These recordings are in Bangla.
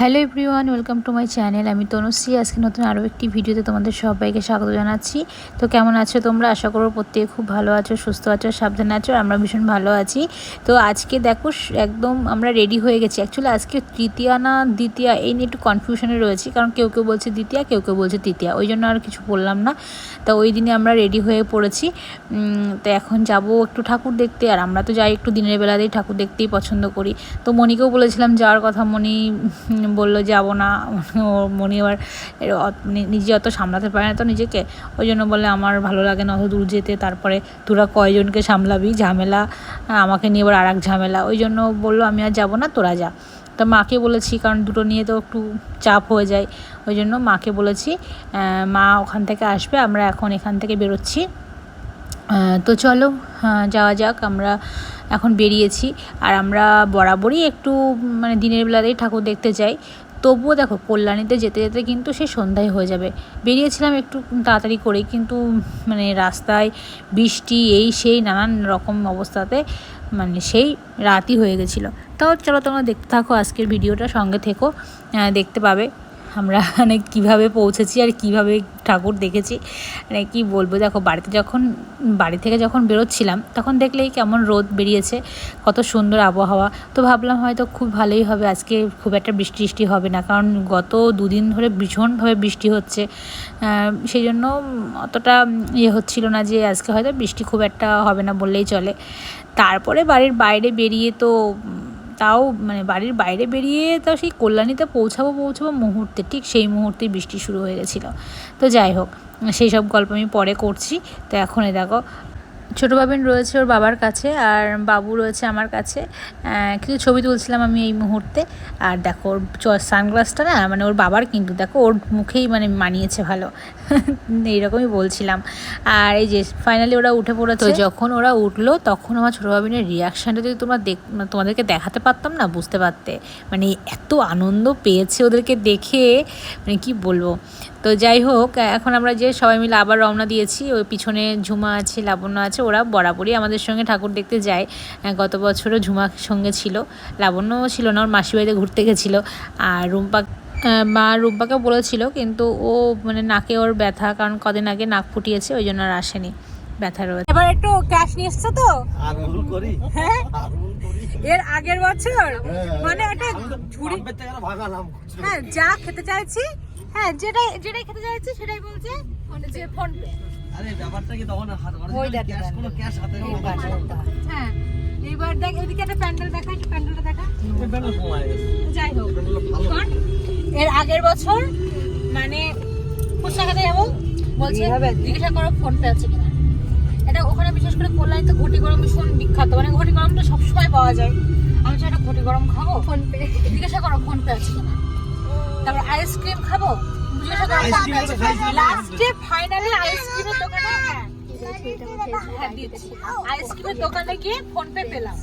Hello everyone welcome to my channel. আমি তনুশ্রী। আজকে নতুন আরও একটি ভিডিওতে তোমাদের সবাইকে স্বাগত জানাচ্ছি। তো কেমন আছো তোমরা? আশা করব প্রত্যেকে খুব ভালো আছো সুস্থ আছো সাবধানে আছো। আমরা ভীষণ ভালো আছি। তো আজকে দেখো একদম আমরা রেডি হয়ে গেছি। অ্যাকচুয়ালি আজকে তৃতীয়া না দ্বিতীয়া এই নিয়ে একটু কনফিউশনে রয়েছি। কারণ কেউ কেউ বলছে দ্বিতীয়া কেউ কেউ বলছে তৃতীয়া। ওই জন্য আর কিছু বললাম না। তো ওই দিনে আমরা রেডি হয়ে পড়েছি। তো এখন যাব একটু ঠাকুর দেখতে। আর আমরা তো যাই একটু দিনের বেলাতেই ঠাকুর দেখতেই পছন্দ করি। তো মণিকেও বলেছিলাম যাওয়ার কথা উম, বলল, যাব না। ও মণি আবার নিজে অত সামলাতে পারে না তো নিজেকে। ওই জন্য বলে, আমার ভালো লাগে না, অত দূর যেতে। তারপরে তোরা কয়জনকে সামলাবি? ঝামেলা, আমাকে নিয়ে এবার আর এক ঝামেলা। ওই জন্য বলল, আমি আর যাব না, তোরা যা। তো মাকে বলেছি, কারণ দুটো নিয়ে তো একটু চাপ হয়ে যায়। ওই জন্য মাকে বলেছি মা ওখান থেকে আসবে, আমরা এখন এখান থেকে বেরোচ্ছি। তো চলো যাওয়া যাক, আমরা এখন বেরিয়েছি। আর আমরা বরাবরই একটু মানে দিনের বেলাতেই ঠাকুর দেখতে যাই। তবুও দেখো, কল্যাণীতে যেতে যেতে কিন্তু সে সন্ধ্যায় হয়ে যাবে। বেরিয়েছিলাম একটু তাড়াতাড়ি করেই, কিন্তু মানে রাস্তায় বৃষ্টি, এই সেই নানান রকম অবস্থাতে মানে সেই রাতই হয়ে গেছিল। তাও চলো তোমরা দেখতে থাকো, আজকের ভিডিওটা সঙ্গে থেকো দেখতে পাবে। আমরা মানে কীভাবে পৌঁছেছি আর কীভাবে ঠাকুর দেখেছি মানে কী বলব? দেখো, বাড়িতে যখন, বাড়ি থেকে যখন বেরোচ্ছিলাম, তখন দেখলেই কেমন রোদ বেরিয়েছে, কত সুন্দর আবহাওয়া। তো ভাবলাম হয়তো খুব ভালোই হবে, আজকে খুব একটা বৃষ্টি টিষ্টি হবে না, কারণ গত দুদিন ধরে ভীষণভাবে বৃষ্টি হচ্ছে। সেই জন্য অতটা ইয়ে হচ্ছিল না যে, আজকে হয়তো বৃষ্টি খুব একটা হবে না বললেই চলে। তারপরে বাড়ির বাইরে বেরিয়ে তো তাও মানে বাড়ির বাইরে বেরিয়ে তাও সেই কল্যাণীতে পৌঁছাবো পৌঁছাবো মুহূর্তে, ঠিক সেই মুহূর্তে বৃষ্টি শুরু হয়ে গেছিল। তো যাই হোক, সেই সব গল্প আমি পরে করছি। তো এখনই দেখো ছোটো বাবিন রয়েছে ওর বাবার কাছে আর বাবু রয়েছে আমার কাছে। কিছু ছবি তুলছিলাম আমি এই মুহূর্তে। আর দেখো ওর সানগ্লাসটা না মানে ওর বাবার কিন্তু দেখো ওর মুখেই মানে মানিয়েছে ভালো। এইরকমই বলছিলাম। আর এই যে ফাইনালি ওরা উঠে পড়েছে। যখন ওরা উঠল, তখন আমার ছোটো বাবিনের রিয়াকশানটা যদি তোমরা দেখ মানে তোমাদেরকে দেখাতে পারতাম না, বুঝতে পারতে। মানে এত আনন্দ পেয়েছে ওদেরকে দেখে মানে কি বলব? তো যাই হোক এখন আমরা যে সবাই মিলে আবার রওনা দিয়েছি ওই পিছনে ঝুমা আছে লাবণ্য আছে ওরা বরাবরই আমাদের সঙ্গে ঠাকুর দেখতে যায়। গত বছরও ঝুমার সঙ্গে ছিল লাবণ্যও ছিল না ওর মাসি বাড়িতে ঘুরতে গেছিল। আর রুম্পা মা রুম্পাকে বলেছিল কিন্তু ও মানে নাকে ওর ব্যথা কারণ কদিন আগে নাক ফুটিয়েছে ওই জন্য আর আসেনি। ব্যথা রয়েছে। এবার একটু ক্যাশ নিয়ে এসছো তো? হ্যাঁ। এর আগের বছর? মানে একটা ঝুড়ি। হ্যাঁ যা খেতে চাইছি হ্যাঁ যেটাই যেটাই খেতে চাইছি সেটাই বলছে। যে ফোন পে আরে ব্যাপারটা কি তখন হাত ক্যাশ কোনো ক্যাশ হাতে নেই। হ্যাঁ এইবার দেখ এদিকে একটা প্যান্ডেল দেখা প্যান্ডেলটা দেখা। যাই হোক এর আগের বছর মানে খেতে যাব বলছে জিজ্ঞাসা করো ফোন পে আছে কিনা। এটা ওখানে বিশেষ করে কল্যাণীতে ঘটি গরম ভীষণ বিখ্যাত। মানে ঘটি গরমটা সবসময় পাওয়া যায়। আমি চাই একটা ঘটি গরম খাব। ফোন পে জিজ্ঞাসা করো ফোন পে আছে কিনা। তারপর আইসক্রিম খাব? জিজ্ঞাসা করো আইসক্রিম তো খাইছি। লাস্টে ফাইনালি আইসক্রিমের দোকানে হ্যাঁ হ্যাঁ, আইসক্রিমের দোকানে গিয়ে ফোন পে পেলাম।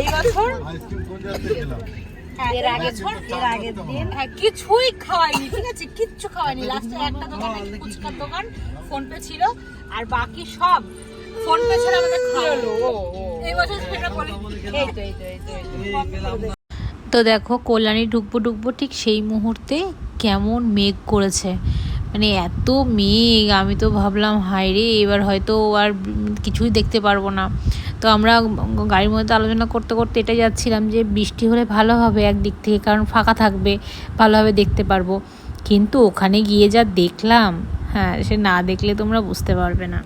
এই বছর হ্যাঁ, এর আগের এর আগের দিন। হ্যাঁ কিছুই খাওয়াইনি ঠিক আছে? কিচ্ছু খাওয়াইনি। লাস্টে একটা দোকান ফুচকার দোকান ফোন পে ছিল। আর বাকি সব ফোন পে ছাড়া আমাদের খাওয়ালো এই বছর সেটা বলি এই তো এই তো এই তো এই তো। দেখো, কল্যাণী ঢুকবো ঢুকবো ঠিক সেই মুহূর্তে কেমন মেঘ করেছে। মানে এত মেঘ, আমি তো ভাবলাম, হায় রে, এবার হয়তো আর কিছুই দেখতে পারব না। তো আমরা গাড়ির মধ্যে আলোচনা করতে করতে এটা যাচ্ছিলাম যে বৃষ্টি হলে ভালো হবে একদিক থেকে, কারণ ফাঁকা থাকবে, ভালোভাবে দেখতে পারব। কিন্তু ওখানে গিয়ে যা দেখলাম হ্যাঁ সে না দেখলে তোমরা বুঝতে পারবে না।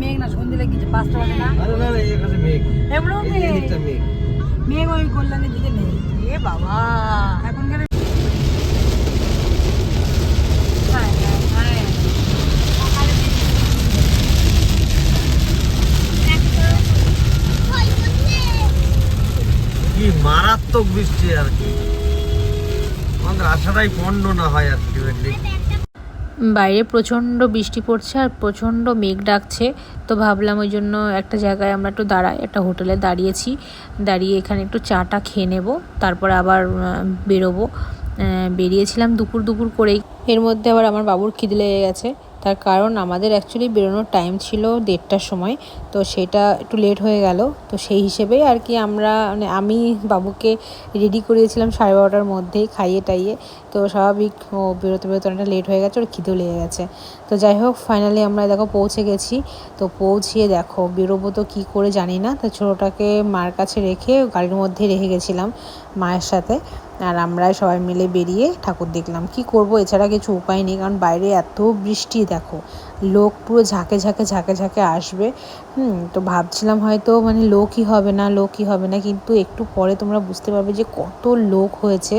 মেঘ না সন্ধে পাঁচটা বাজে না? আরে না না এখানে মেঘ। এমনও মেঘ। মেঘ। মেঘ ওই কল্যাণের দিকে নেই। এ বাবা এখনকার হ্যাঁ হ্যাঁ হ্যাঁ। কি মারাত্মক বৃষ্টি আর কি। আমাদের আশাটাই পণ্ড না হয় আলটিমেটলি বাইরে প্রচণ্ড বৃষ্টি পড়ছে আর প্রচণ্ড মেঘ ডাকছে। তো ভাবলাম ওই জন্য একটা জায়গায় আমরা একটু দাঁড়াই, একটা হোটেলে দাঁড়িয়েছি। দাঁড়িয়ে এখানে একটু চাটা খেয়ে নেব, তারপর আবার বেরোবো। বেরিয়েছিলাম দুপুর দুপুর করেই। এর মধ্যে আবার আমার বাবুর খিদে লেগে গেছে। তার কারণ আমাদের অ্যাকচুয়ালি বেরোনোর টাইম ছিল দেড়টার সময়, তো সেটা একটু লেট হয়ে গেল, তো সেই হিসেবেই আর কি আমরা মানে আমি বাবুকে রেডি করিয়েছিলাম সাড়ে বারোটার মধ্যেই খাইয়ে টাইয়ে, তো স্বাভাবিক ও বেরোতে বেরোতে অনেকটা লেট হয়ে গেছে, ওর খিদেও লেগে গেছে। তো যাই হোক ফাইনালি আমরা দেখো পৌঁছে গেছি, তো পৌঁছিয়ে দেখো বেরোবো তো কী করে জানি না, তো ছোটোটাকে মার কাছে রেখে গাড়ির মধ্যে রেখে গেছিলাম মায়ের সাথে। আর আমরা সবাই মিলে বেরিয়ে ঠাকুর দেখলাম। কি করব? এছাড়া কিছু উপায় নেই, কারণ বাইরে এত বৃষ্টি, দেখো। লোক পুরো ঝাঁকে ঝাঁকে ঝাঁকে ঝাঁকে আসবে। হুম, তো ভাবছিলাম হয়তো মানে লোকই হবে না, লোকই হবে না, কিন্তু একটু পরে তোমরা বুঝতে পারবে যে কত লোক হয়েছে।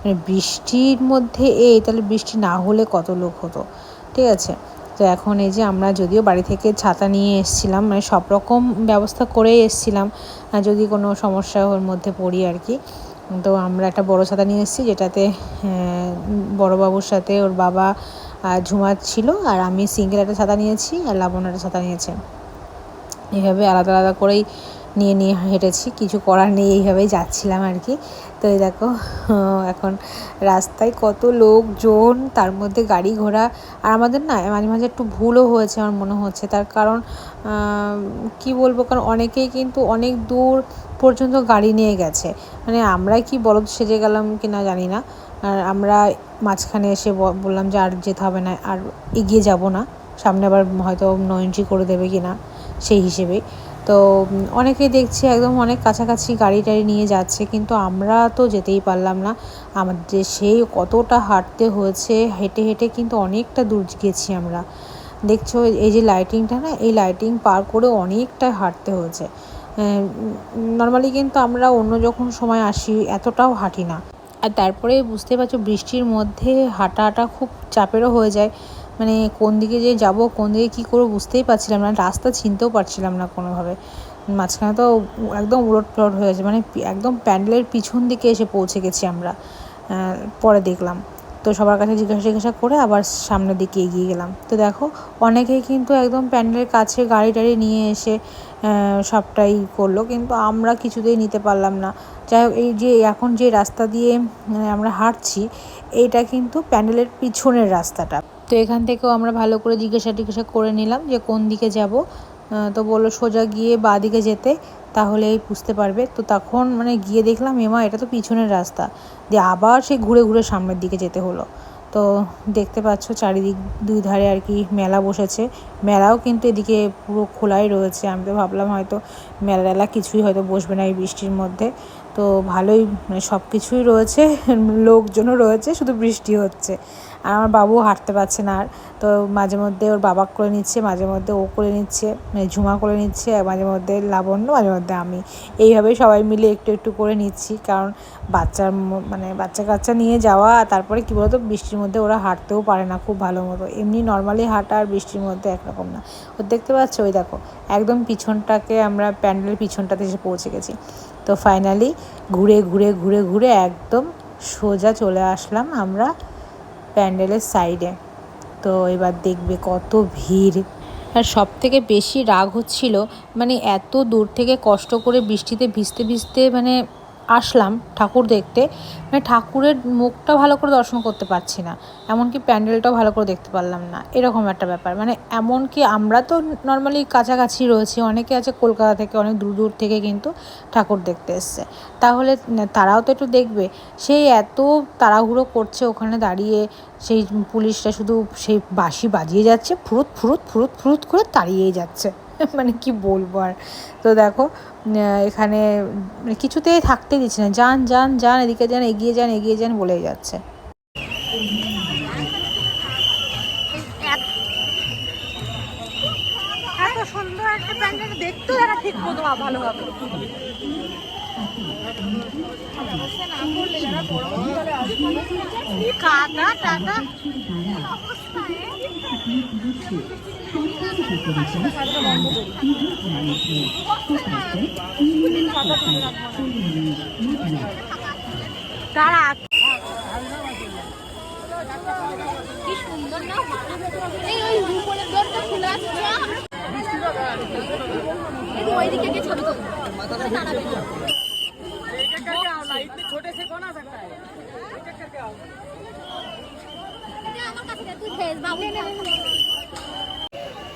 মানে বৃষ্টির মধ্যে এই, তাহলে বৃষ্টি না হলে কত লোক হতো, ঠিক আছে? তো এখন এই যে আমরা যদিও বাড়ি থেকে ছাতা নিয়ে এসেছিলাম মানে সব রকম ব্যবস্থা করেই এসেছিলাম যদি কোনো সমস্যা ওর মধ্যে পড়ি আর কি। তো আমরা একটা বড় ছাতা নিয়ে এসেছি, যেটাতে বড়োবাবুর সাথে ওর বাবা ঝুমার ছিল আর আমি সিঙ্গেল একটা ছাতা নিয়েছি আর লাবণ একটা ছাতা নিয়েছে। এইভাবে আলাদা আলাদা করেই নিয়ে নিয়ে হেঁটেছি, কিছু করার নেই, এইভাবেই যাচ্ছিলাম আর কি। তো এই দেখো এখন রাস্তায় কত লোকজন, তার মধ্যে গাড়ি ঘোড়া। আর আমাদের না, মাঝে মাঝে একটু ভুলও হয়েছে আমার মনে হচ্ছে। তার কারণ কি বলব, কারণ অনেকেই কিন্তু অনেক দূর পর্যন্ত গাড়ি নিয়ে গেছে। মানে আমরাই কি বলদ সেজে গেলাম কি না জানি না। আর আমরা মাঝখানে এসে বললাম যে আর যেতে হবে না, আর এগিয়ে যাব না। সামনে আবার হয়তো নো এন্ট্রি করে দেবে কি না সেই হিসেবেই। তো অনেকেই দেখছি একদম অনেক কাছাকাছি গাড়ি টাড়ি নিয়ে যাচ্ছে, কিন্তু আমরা তো যেতেই পারলাম না। আমাদের সেই কতটা হাঁটতে হয়েছে, হেঁটে হেঁটে কিন্তু অনেকটা দূর গেছি আমরা। দেখছ, এই যে লাইটিংটা না, এই লাইটিং পার করে অনেকটা হাঁটতে হয়েছে। নর্মালি কিন্তু আমরা অন্য যখন সময় আসি, এতটাও হাঁটি না। আর তারপরে বুঝতে পারছ, বৃষ্টির মধ্যে হাঁটা খুব চাপেরও হয়ে যায়। মানে কোন দিকে যে যাব, কোন দিকে কী করব বুঝতেই পারছিলাম না, রাস্তা চিনতেও পারছিলাম না কোনোভাবে। মাঝখানে তো একদম উলট পালট হয়ে গেছে মানে একদম প্যান্ডেলের পিছন দিকে এসে পৌঁছে গেছি আমরা পরে দেখলাম। তো সবার কাছে জিজ্ঞাসা জিজ্ঞাসা করে আবার সামনের দিকে এগিয়ে গেলাম। তো দেখো অনেকেই কিন্তু একদম প্যান্ডেলের কাছে গাড়ি টাড়ি নিয়ে এসে সবটাই করল, কিন্তু আমরা কিছুতেই নিতে পারলাম না। যাই হোক, এই যে এখন যে রাস্তা দিয়ে আমরা হাঁটছি, এইটা কিন্তু প্যান্ডেলের পিছনের রাস্তাটা। তো এখান থেকেও আমরা ভালো করে জিজ্ঞাসা টিজ্ঞাসা করে নিলাম যে কোন দিকে যাব। তো বলল সোজা গিয়ে বা দিকে যেতে, তাহলেই বুঝতে পারবে। তো তখন মানে গিয়ে দেখলাম এমা এটা তো পিছনের রাস্তা। দিয়ে আবার সে ঘুরে ঘুরে সামনের দিকে যেতে হলো। তো দেখতে পাচ্ছ চারিদিক দুই ধারে আর কি মেলা বসেছে। মেলাও কিন্তু এদিকে পুরো খোলাই রয়েছে। আমি তো ভাবলাম হয়তো মেলা টেলা কিছুই হয়তো বসবে না এই বৃষ্টির মধ্যে। তো ভালোই মানে সব কিছুই রয়েছে, লোকজনও রয়েছে, শুধু বৃষ্টি হচ্ছে। আর আমার বাবু হাঁটতে পারছে না আর। তো মাঝে মধ্যে ওর বাবা করে নিচ্ছে, মাঝে মধ্যে ও করে নিচ্ছে মানে ঝুমা করে নিচ্ছে, আর মাঝে মধ্যে লাবণ্য, মাঝে মধ্যে আমি। এইভাবেই সবাই মিলে একটু একটু করে নিচ্ছি, কারণ বাচ্চার মানে বাচ্চা কাচ্চা নিয়ে যাওয়া তারপরে কী বলতো, বৃষ্টির মধ্যে ওরা হাঁটতেও পারে না খুব ভালো মতো। এমনি নর্মালি হাঁটা আর বৃষ্টির মধ্যে একরকম না। ও দেখতে পাচ্ছ, ওই দেখো, একদম পিছনটাকে আমরা প্যান্ডেলের পিছনটাতে এসে পৌঁছে গেছি। তো ফাইনালি ঘুরে ঘুরে ঘুরে ঘুরে একদম সোজা চলে আসলাম আমরা প্যান্ডেলের সাইডে। তো এবার দেখবে কত ভিড়। আর সব থেকে বেশি রাগ হচ্ছিল মানে এত দূর থেকে কষ্ট করে বৃষ্টিতে ভিজতে ভিজতে মানে আসলাম ঠাকুর দেখতে মানে ঠাকুরের মুখটা ভালো করে দর্শন করতে পারছি না, এমনকি প্যান্ডেলটাও ভালো করে দেখতে পারলাম না, এরকম একটা ব্যাপার। মানে এমনকি আমরা তো নর্মালি কাছাকাছি রয়েছি, অনেকে আছে কলকাতা থেকে, অনেক দূর দূর থেকে কিন্তু ঠাকুর দেখতে এসছে। তাহলে তারাও তো একটু দেখবে সেই এত তাড়াহুড়ো করছে ওখানে দাঁড়িয়ে, সেই পুলিশটা শুধু সেই বাঁশি বাজিয়ে যাচ্ছে, ফুরুত ফুরুত ফুরুত ফুরুত করে তাড়িয়েই যাচ্ছে। মানে কি বলব আর? তো দেখো এখানে মানে কিছুতেই থাকতে দিচ্ছে না। যান যান যান এদিকে যান এগিয়ে যান এগিয়ে যান বলেই যাচ্ছে। সুন্দর একটা প্যান্ডেল দেখতেও এরা ঠিক মতো ভালোভাবে। কাদা টাদা। তারা কি সুন্দর না এই ওই উপরের দরজা খুলে আছে ওইদিকে গিয়ে ছবি তুলবো দাঁড়াবে না আমার কাছে তুই ফেস বাবু কি আমার তাড়াতাড়ি করো, তাড়াতাড়ি করো, তাড়াতাড়ি করো। তাড়াতাড়ি করো। ওয়াও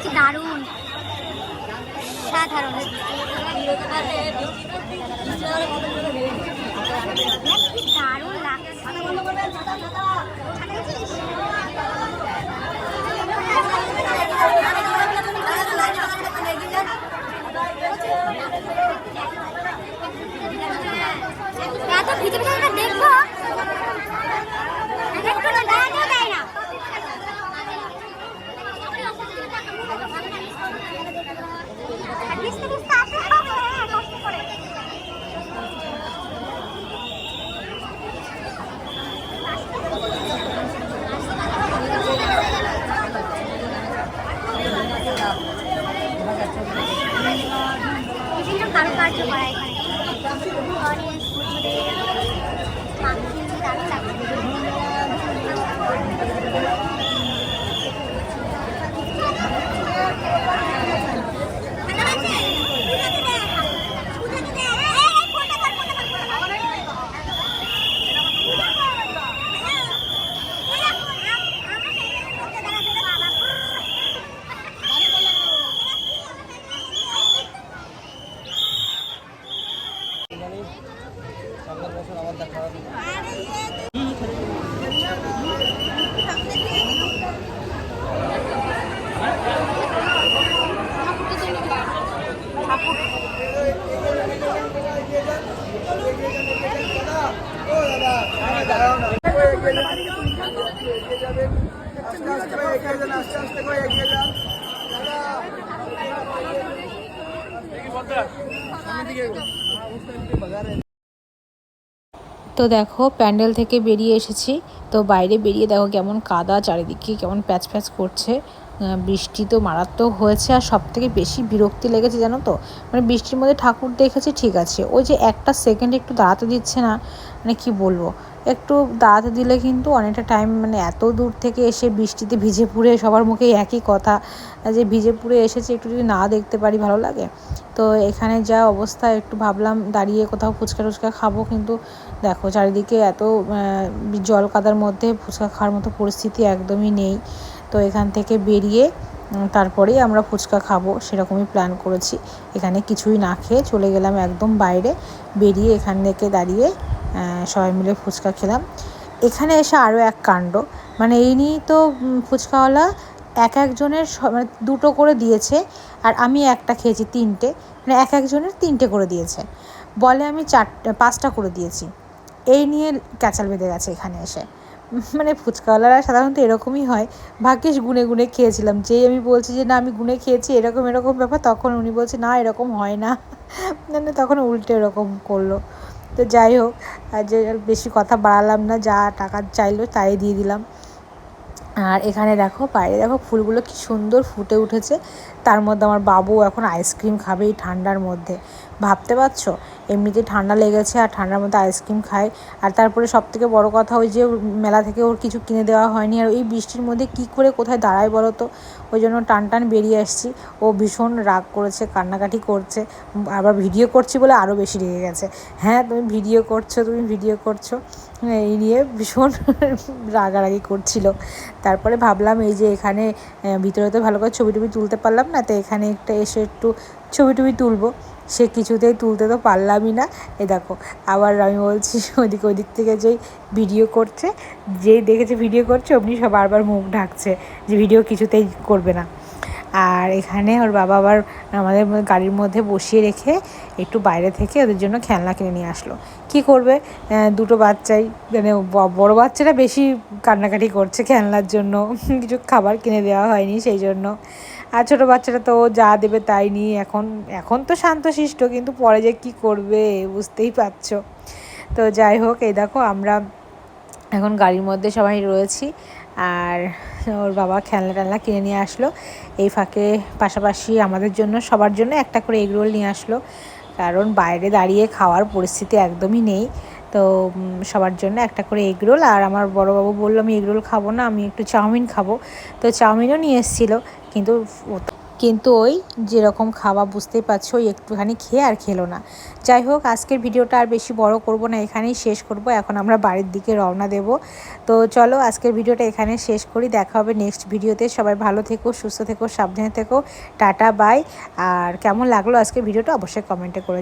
কি দারুণ। সাধারণ দারুণ এত माझं बाय ऑडियन्स তো দেখো, প্যান্ডেল থেকে বেরিয়ে এসেছি। তো বাইরে বেরিয়ে দেখো কেমন কাদা, চারিদিকে কেমন প্যাচ প্যাচ করছে। বৃষ্টি তো মারাত্মক হয়েছে আর সব থেকে বেশি বিরক্তি লেগেছে জানো তো? মানে বৃষ্টির মধ্যে ঠাকুর দেখেছি, ঠিক আছে। ওই যে একটা সেকেন্ড একটু দাঁড়াতে দিচ্ছে না। মানে কি বলব? একটু দাঁড়াতে দিলে কিন্তু অনেকটা টাইম মানে এত দূর থেকে এসে বৃষ্টিতে ভিজে পুড়ে সবার মুখে একই কথা, যে ভিজে পুড়ে এসেছে একটু যদি না দেখতে পারি ভালো লাগে। তো এখানে যা অবস্থা, একটু ভাবলাম দাঁড়িয়ে কোথাও ফুচকা টুচকা খাব, কিন্তু দেখো চারিদিকে এত জল কাদার মধ্যে ফুচকা খাওয়ার মতো পরিস্থিতি একদমই নেই। তো এখান থেকে বেরিয়ে তারপরেই আমরা ফুচকা খাব সেরকমই প্ল্যান করেছি। এখানে কিছুই না খেয়ে চলে গেলাম একদম বাইরে, বেরিয়ে এখান থেকে দাঁড়িয়ে সবাই মিলে ফুচকা খেলাম। এখানে এসে আরও এক কাণ্ড। মানে এই নিয়েই তো ফুচকাওয়ালা এক একজনের মানে দুটো করে দিয়েছে আর আমি একটা খেয়েছি তিনটে। মানে এক একজনের তিনটে করে দিয়েছে। বলে আমি চারটে, পাঁচটা করে দিয়েছি। এই নিয়ে ক্যাচাল বেঁধে গেছে এখানে এসে। মানে ফুচকাওয়ালারা সাধারণত এরকমই হয়। ভাগ্যিস গুনে গুনে খেয়েছিলাম। যেই আমি বলছি যে, না, আমি গুনে খেয়েছি, এরকম এরকম ব্যাপার, তখন উনি বলছে, না, এরকম হয় না। মানে তখন উল্টে এরকম করল। তো যাই হোক যে বেশি কথা বাড়ালাম না, যা টাকা চাইলো তাই দিয়ে দিলাম। আর এখানে দেখো, বাইরে দেখো ফুলগুলো কি সুন্দর ফুটে উঠেছে। তার মধ্যে আমার বাবু এখন আইসক্রিম খাবে এই ঠান্ডার মধ্যে। ভাবতে পারছ? এমনিতে ঠান্ডা লেগেছে আর ঠান্ডার মধ্যে আইসক্রিম খায়। আর তারপরে সব থেকে বড়ো কথা ওই যে মেলা থেকে ওর কিছু কিনে দেওয়া হয়নি। আর এই বৃষ্টির মধ্যে কি করে কোথায় দাঁড়ায় বলো তো? ওই জন্য টান টান বেরিয়ে আসছি। ও ভীষণ রাগ করেছে, কান্নাকাটি করছে, আবার ভিডিও করছি বলে আরও বেশি রেগে গেছে। হ্যাঁ তুমি ভিডিও করছ, তুমি ভিডিও করছ। এই নিয়ে ভীষণ রাগারাগি করছিল। তারপরে ভাবলাম এই যে এখানে ভিতরে তো ভালো করে ছবি টবি তুলতে পারলাম না, তো এখানে একটা এসে একটু ছবি টবি তুলবো। সে কিছুতেই তুলতে তো পারলামই না। এ দেখো, আবার আমি বলছি, ওদিক ওদিক থেকে যেই ভিডিও করছে, যেই দেখেছে ভিডিও করছে, অমনি সব বারবার মুখ ঢাকছে যে ভিডিও কিছুতেই করবে না। আর এখানে ওর বাবা আবার আমাদের গাড়ির মধ্যে বসিয়ে রেখে একটু বাইরে থেকে ওদের জন্য খেলনা কিনে নিয়ে আসলো। কি করবে? দুটো বাচ্চাই মানে বড় বাচ্চারা বেশি কান্নাকাটি করছে খেলনার জন্য। কিছু খাবার কিনে দেওয়া হয়নি সেই জন্য। আর ছোটো বাচ্চারা তো যা দেবে তাই নিয়ে এখন এখন তো শান্তশিষ্ট, কিন্তু পরে যে কী করবে বুঝতেই পারছ। তো যাই হোক, এই দেখো আমরা এখন গাড়ির মধ্যে সবাই রয়েছি আর ওর বাবা খেলনা টেলনা কিনে নিয়ে আসলো। এই ফাঁকে পাশাপাশি আমাদের জন্য, সবার জন্য একটা করে এগরোল নিয়ে আসলো। কারণ বাইরে দাঁড়িয়ে খাওয়ার পরিস্থিতি একদমই নেই। তো সবার জন্য একটা করে এগরোল আর আমার বড়োবাবু বলল, আমি এগরোল খাব না, আমি একটু চাউমিন খাব। তো চাউমিনও নিয়ে এসেছিল। কিন্তু কিন্তু ওই যেরকম খাওয়া বুঝতেই পারছ, ওই একটুখানি খেয়ে আর খেলো না। যাই হোক, আজকের ভিডিওটা আর বেশি বড় করব না, এখানেই শেষ করব। এখন আমরা বাড়ির দিকে রওনা দেব। তো চলো, আজকের ভিডিওটা এখানে শেষ করি। দেখা হবে নেক্সট ভিডিওতে। সবাই ভালো থেকো, সুস্থ থেকো, সাবধানে থেকো। টাটা বাই আর কেমন লাগল আজকের ভিডিওটা অবশ্যই কমেন্টে করে